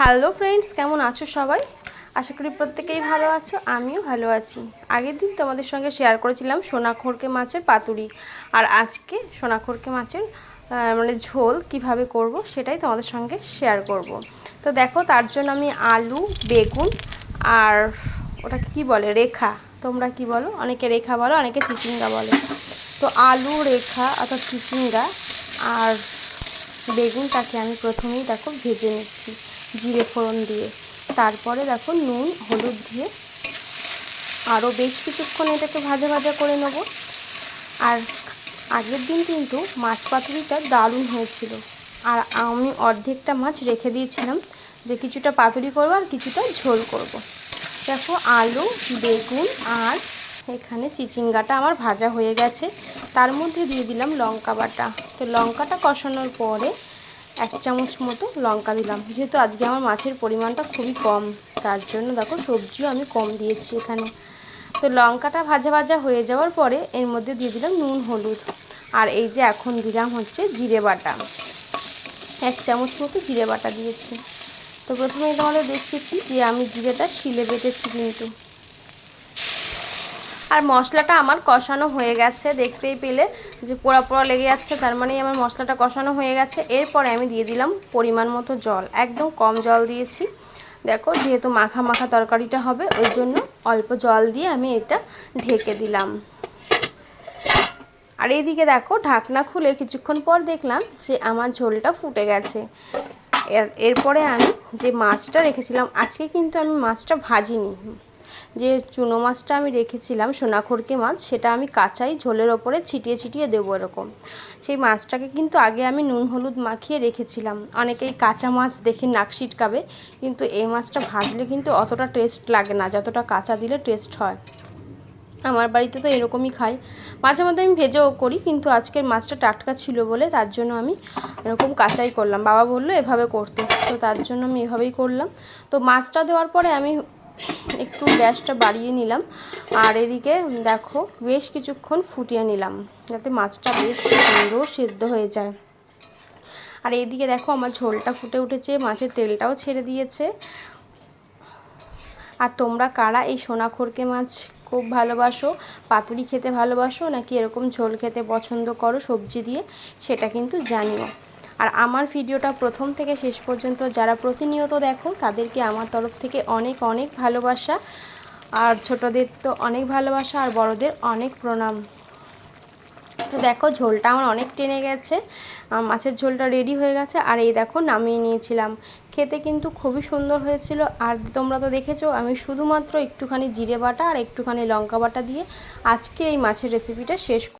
Hello friends, কেমন আছো সবাই? আশা করি প্রত্যেকেই ভালো আছো, আমিও ভালো আছি। আগের দিন তোমাদের সঙ্গে শেয়ার করেছিলাম সোনাখড়কে মাছের পাতুরি। আর আজকে সোনাখড়কে মাছের মানে ঝোল কীভাবে করব সেটাই তোমাদের সঙ্গে শেয়ার করব। তো দেখো, তার জন্য আমি আলু, বেগুন আর ওটাকে কি বলে, রেখা। তোমরা কি বলো? অনেকে রেখা বলো, অনেকে চিচিঙ্গা বলে। তো আলু, রেখা অর্থাৎ চিচিঙ্গা আর বেগুনটাকে আমি প্রথমেই দেখো ভেজে নিচ্ছি। জিরে ফোড়ন দিয়ে। তারপরে দেখো নুন, হলুদ দিয়ে আরও বেশ কিছুক্ষণ এটাকে ভাজা ভাজা করে নেব। আর আগের দিন কিন্তু মাছ পাতুরিটা দারুণ হয়েছিল। আর আমি অর্ধেকটা মাছ রেখে দিয়েছিলাম যে কিছুটা পাতুরি করব আর কিছুটা ঝোল করব। দেখো আলু, বেগুন আর এখানে চিচিঙ্গাটা আমার ভাজা হয়ে গেছে। তার মধ্যে দিয়ে দিলাম লঙ্কা বাটা। তো লঙ্কাটা কষানোর পরে এক চামচ মতো লঙ্কা দিলাম। যেহেতু আজকে আমার মাছের পরিমাণটা খুবই কম, তার জন্য দেখো সবজিও আমি কম দিয়েছি এখানে। তো লঙ্কাটা ভাজা ভাজা হয়ে যাওয়ার পরে এর মধ্যে দিয়ে দিলাম নুন, হলুদ। আর এই যে এখন দিলাম হচ্ছে জিরে বাটা। এক চামচ মতো জিরে বাটা দিয়েছি। তো প্রথমে তোমাদের দেখিয়েছি যে আমি জিরেটা শিলে বেটেছি কিন্তু। আর মশলাটা আমার কষানো হয়ে গেছে, দেখতেই পেলে যে পোড়া পোড়া লেগে যাচ্ছে, তার মানেই আমার মশলাটা কষানো হয়ে গেছে। এরপরে আমি দিয়ে দিলাম পরিমাণ মতো জল, একদম কম জল দিয়েছি। দেখো, যেহেতু মাখা মাখা তরকারিটা হবে, ওই জন্য অল্প জল দিয়ে আমি এটা ঢেকে দিলাম। আর এইদিকে দেখো, ঢাকনা খুলে কিছুক্ষণ পর দেখলাম যে আমার ঝোলটা ফুটে গেছে। এর, এরপরে আমি যে মাছটা রেখেছিলাম, আজকে কিন্তু আমি মাছটা ভাজিনি। যে চুনো মাছটা আমি রেখেছিলাম, সোনাখড়কে মাছ, সেটা আমি কাঁচাই ঝোলের ওপরে ছিটিয়ে ছিটিয়ে দেবো এরকম। সেই মাছটাকে কিন্তু আগে আমি নুন হলুদ মাখিয়ে রেখেছিলাম। অনেকেই কাঁচা মাছ দেখে নাক ছিটকাবে কিন্তু এই মাছটা ভাজলে কিন্তু অতটা টেস্ট লাগে না, যতটা কাঁচা দিলে টেস্ট হয়। আমার বাড়িতে তো এরকমই খাই। মাঝে মধ্যে আমি ভেজেও করি, কিন্তু আজকের মাছটা টাটকা ছিল বলে তার জন্য আমি এরকম কাঁচাই করলাম। বাবা বলল, এভাবে করতে। তো তার জন্য আমি এভাবেই করলাম। তো মাছটা দেওয়ার পরে আমি একটু গ্যাসটা বাড়িয়ে নিলাম। আর এদিকে দেখো, বেশ কিছুক্ষণ ফুটিয়ে নিলাম, যাতে মাছটা বেশ সুন্দর সেদ্ধ হয়ে যায়। আর এইদিকে দেখো, আমার ঝোলটা ফুটে উঠেছে, মাছের তেলটাও ছেড়ে দিয়েছে। আর তোমরা কারা এই সোনাখড়কে মাছ খুব ভালোবাসো? পাতুরি খেতে ভালোবাসো? নাকি এরকম ঝোল খেতে পছন্দ করো সবজি দিয়ে? সেটা কিন্তু জানিও। আর আমার ভিডিওটা প্রথম থেকে শেষ পর্যন্ত যারা প্রতিনিয়ত দেখো, তাদেরকে আমার তরফ থেকে অনেক অনেক ভালোবাসা। আর ছোটদের তো অনেক ভালোবাসা, আর বড়দের অনেক প্রণাম। তো দেখো, ঝোলটা আমার অনেক টেনে গেছে। মাছের ঝোলটা রেডি হয়ে গেছে। আর এই দেখো, নামিয়ে নিয়েছিলাম। খেতে কিন্তু খুবই সুন্দর হয়েছিল। আর তোমরা তো দেখেছ, আমি শুধুমাত্র একটুখানি জিরে বাটা আর একটুখানি লঙ্কা বাটা দিয়ে আজকে এই মাছের রেসিপিটা শেষ